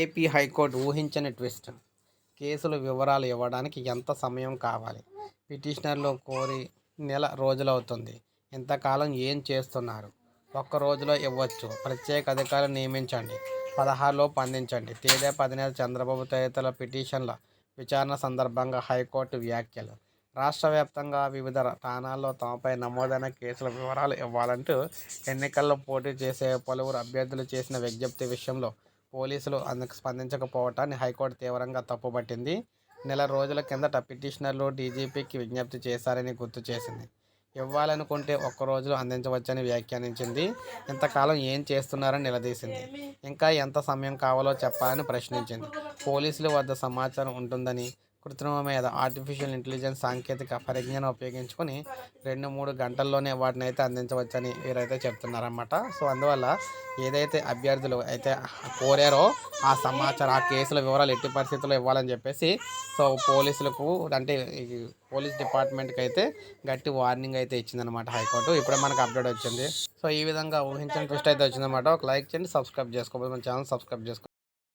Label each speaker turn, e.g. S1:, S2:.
S1: AP high court ఊహించని twist. కేసుల వివరాలు ఇవ్వడానికి ఎంత సమయం కావాలి? పిటిషనర్లు కోరి నెల రోజులవుతుంది. ఇంతకాలం ఏం చేస్తున్నారు? ఒక్క రోజులో ఇవ్వచ్చు. ప్రత్యేక అధికారులు నియమించండి. పదహారులోపు అందించండి తేదీ పదినేల చంద్రబాబు తదితరుల పిటిషన్ల విచారణ సందర్భంగా హైకోర్టు వ్యాఖ్యలు. రాష్ట్ర వ్యాప్తంగా వివిధ స్థానాల్లో తమపై నమోదైన కేసుల వివరాలు ఇవ్వాలంటూ ఎన్నికల్లో పోటీ చేసే పలువురు అభ్యర్థులు చేసిన విజ్ఞప్తి విషయంలో పోలీసులు అందుకు స్పందించకపోవటాన్ని హైకోర్టు తీవ్రంగా తప్పుపట్టింది. నెల రోజుల కిందట పిటిషనర్లు డీజీపీకి విజ్ఞప్తి చేశారని గుర్తు చేసింది. ఇవ్వాలనుకుంటే ఒక్క రోజులో అందించవచ్చని వ్యాఖ్యానించింది. ఇంతకాలం ఏం చేస్తున్నారని నిలదీసింది. ఇంకా ఎంత సమయం కావాలో చెప్పాలని ప్రశ్నించింది. పోలీసుల వద్ద సమాచారం ఉంటుందని కృత్రిమ మీద ఆర్టిఫిషియల్ ఇంటెలిజెన్స్ సాంకేతిక పరిజ్ఞానం ఉపయోగించుకొని రెండు మూడు గంటల్లోనే వాటిని అయితే అందించవచ్చని వీరైతే చెప్తున్నారన్నమాట. సో అందువల్ల ఏదైతే అభ్యర్థులు అయితే కోరారో ఆ సమాచారం ఆ కేసుల వివరాలు ఎట్టి పరిస్థితుల్లో ఇవ్వాలని చెప్పేసి సో పోలీసులకు అంటే ఈ పోలీస్ డిపార్ట్మెంట్కి అయితే గట్టి వార్నింగ్ అయితే ఇచ్చిందనమాట హైకోర్టు. ఇప్పుడే మనకు అప్డేట్ వచ్చింది. సో ఈ విధంగా ఊహించిన ట్విస్ట్ అయితే వచ్చిందనమాట ఒక లైక్ చేయండి సబ్స్క్రైబ్ చేసుకోవాలి మన ఛానల్ సబ్స్క్రైబ్ చేసుకోండి